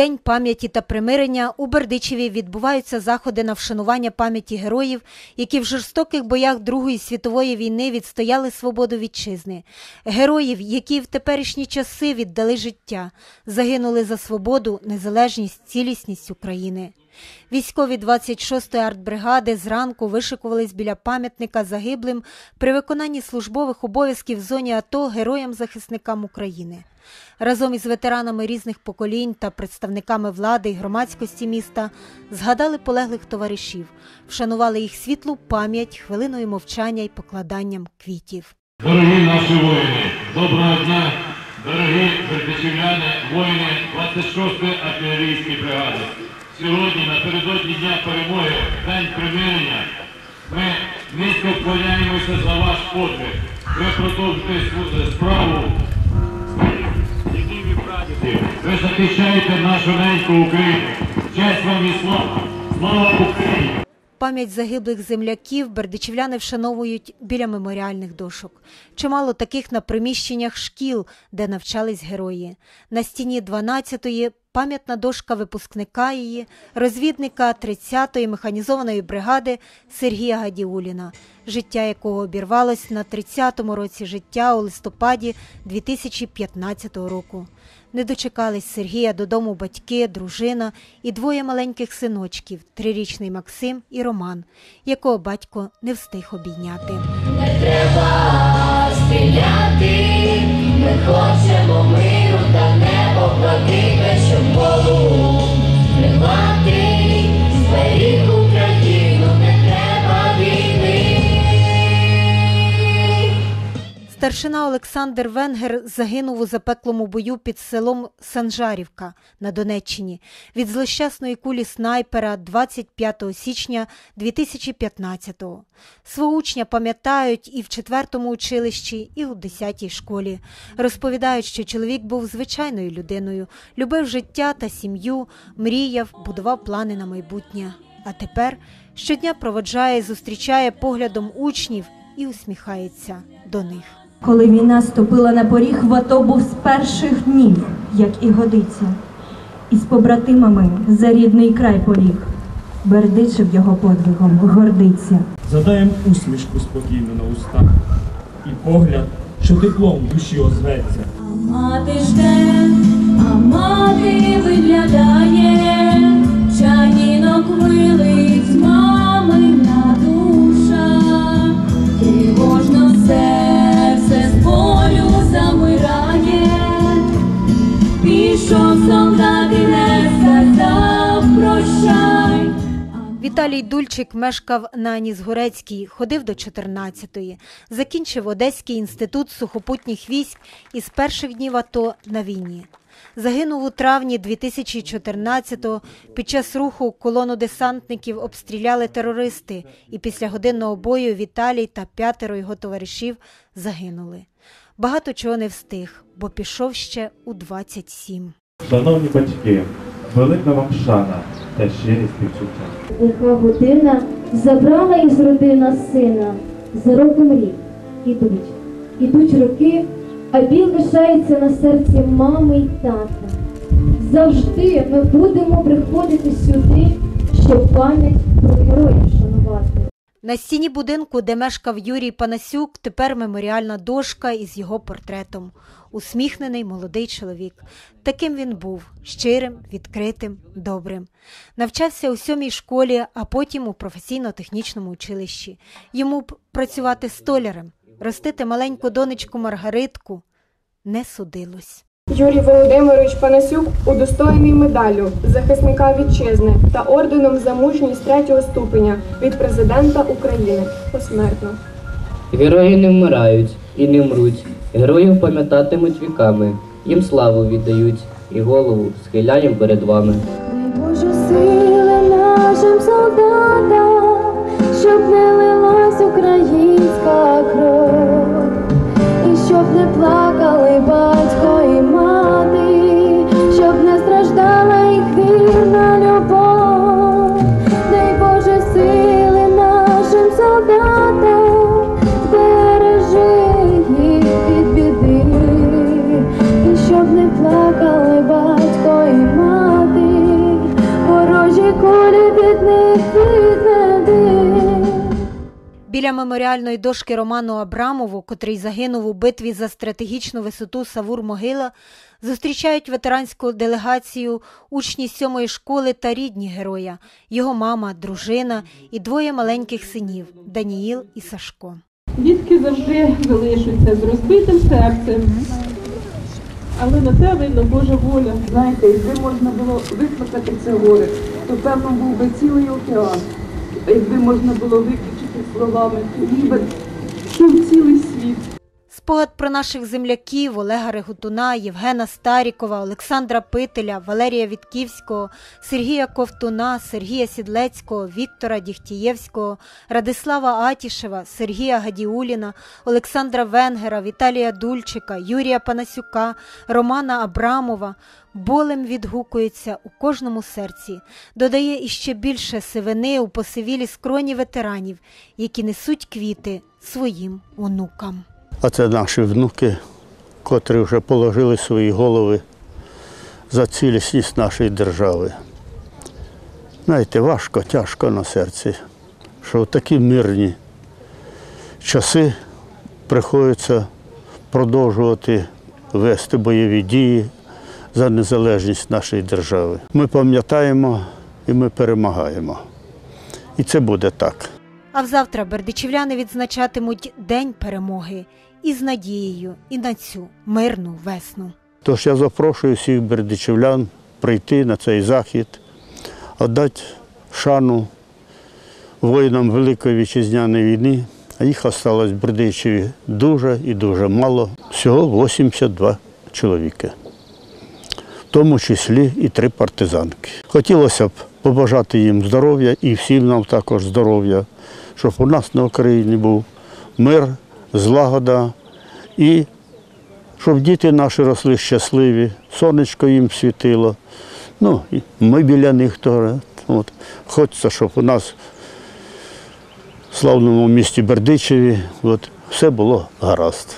День пам'яті та примирення у Бердичеві відбуваються заходи на вшанування пам'яті героїв, які в жорстоких боях Другої світової війни відстояли свободу вітчизни, героїв, які в теперішні часи віддали життя, загинули за свободу, незалежність, цілісність України. Військові 26-ї артбригади зранку вишикувались біля пам'ятника загиблим при виконанні службових обов'язків в зоні АТО героям-захисникам України. Разом із ветеранами різних поколінь та представниками влади і громадськості міста згадали полеглих товаришів, вшанували їх світлу пам'ять хвилиною мовчання і покладанням квітів. Дорогі наші воїни, доброго дня, дорогі бердичівляни, воїни 26-ї артилерійської бригади. Сьогодні, напередодні Дня перемоги, День примирення, ми низько вклоняємося за ваш подвиг. Ви продовжуєте свою справу. Ви захищаєте нашу неньку Україну. Честь вам і слава! Слава Україні! Пам'ять загиблих земляків бердичівляни вшановують біля меморіальних дошок. Чимало таких на приміщеннях шкіл, де навчались герої. На стіні 12-ї пам'ятна дошка випускника її, розвідника 30-ї механізованої бригади Сергія Гадіуліна, життя якого обірвалось на 30-му році життя у листопаді 2015 року. Не дочекались Сергія додому батьки, дружина і двоє маленьких синочків трирічний Максим і Роман, якого батько не встиг обійняти. Не треба стріляти, ми хочемо миру та небо платити, щоб Богу Старшина Олександр Венгер загинув у запеклому бою під селом Санжарівка на Донеччині від злощасної кулі снайпера 25 січня 2015-го. Свого учня пам'ятають і в 4-му училищі, і у 10-й школі. Розповідають, що чоловік був звичайною людиною, любив життя та сім'ю, мріяв, будував плани на майбутнє. А тепер щодня проводжає зустрічає поглядом учнів і усміхається до них. Коли війна ступила на поріг, в АТО був з перших днів, як і годиться, і з побратимами за рідний край поліг. Бердичев його подвигом гордиться. Задаєм усмішку спокійно на устах і погляд, що теплом в душі озветься. А мати жде, а мати виглядає, чанінок вилить пішов солдат і не сказав прощай. Віталій Дульчик мешкав на Нізгорецькій, ходив до 14-ї, закінчив Одеський інститут сухопутніх військ із перших днів АТО на війні. Загинув у травні 2014-го. Під час руху колону десантників обстріляли терористи, і після годинного бою Віталій та п'ятеро його товаришів загинули. Багато чого не встиг, бо пішов ще у 27. Шановні батьки, велика вам шана та щирі співчуття. Лиха година забрала із родина сина, за роком рік ідуть, ідуть роки, а біль лишається на серці мами й тата. Завжди ми будемо приходити сюди, щоб пам'ять про героїв. На стіні будинку, де мешкав Юрій Панасюк, тепер меморіальна дошка із його портретом. Усміхнений молодий чоловік. Таким він був щирим, відкритим, добрим. Навчався у сьомій школі, а потім у професійно-технічному училищі. Йому б працювати столярем, ростити маленьку донечку Маргаритку не судилось. Юрій Володимирович Панасюк удостоєний медаллю захисника вітчизни та орденом за мужність третього ступеня від президента України посмертно. Герої не вмирають і не мруть. Героїв пам'ятатимуть віками, їм славу віддають і голову схиляєм перед вами. Боже сили нашим солдатам, щоб не лилась українська нашим Біля меморіальної дошки Роману Абрамову, котрий загинув у битві за стратегічну висоту Савур-Могила, зустрічають ветеранську делегацію учні сьомої школи та рідні героя, його мама, дружина і двоє маленьких синів Даніїл і Сашко. Дітки завжди залишаться з розбитим серцем. Але на те видно Божа воля. Знаєте, якби можна було виплакати це горе, то певно був би цілий океан. Якби можна було виключити словами, ніби йшов цілий світ. Спогад про наших земляків Олега Регутуна, Євгена Старікова, Олександра Пителя, Валерія Вітківського, Сергія Ковтуна, Сергія Сідлецького, Віктора Діхтієвського, Радислава Атішева, Сергія Гадіуліна, Олександра Венгера, Віталія Дульчика, Юрія Панасюка, Романа Абрамова болем відгукується у кожному серці, додає іще більше сивини у посивілі скроні ветеранів, які несуть квіти своїм онукам. А це наші внуки, котрі вже положили свої голови за цілісність нашої держави. Знаєте, важко, тяжко на серці, що в такі мирні часи приходиться продовжувати вести бойові дії за незалежність нашої держави. Ми пам'ятаємо і ми перемагаємо. І це буде так. А взавтра бердичівляни відзначатимуть День перемоги із надією і на цю мирну весну. Тож я запрошую всіх бердичівлян прийти на цей захід, віддати шану воїнам Великої вітчизняної війни. А їх осталось в Бердичеві дуже і дуже мало. Всього 82 чоловіки, в тому числі і три партизанки. Хотілося б побажати їм здоров'я і всім нам також здоров'я, щоб у нас на Україні був мир, злагода і щоб діти наші росли щасливі, сонечко їм світило. Ну, ми біля них теж. Хочеться, щоб у нас в славному місті Бердичеві от, все було гаразд.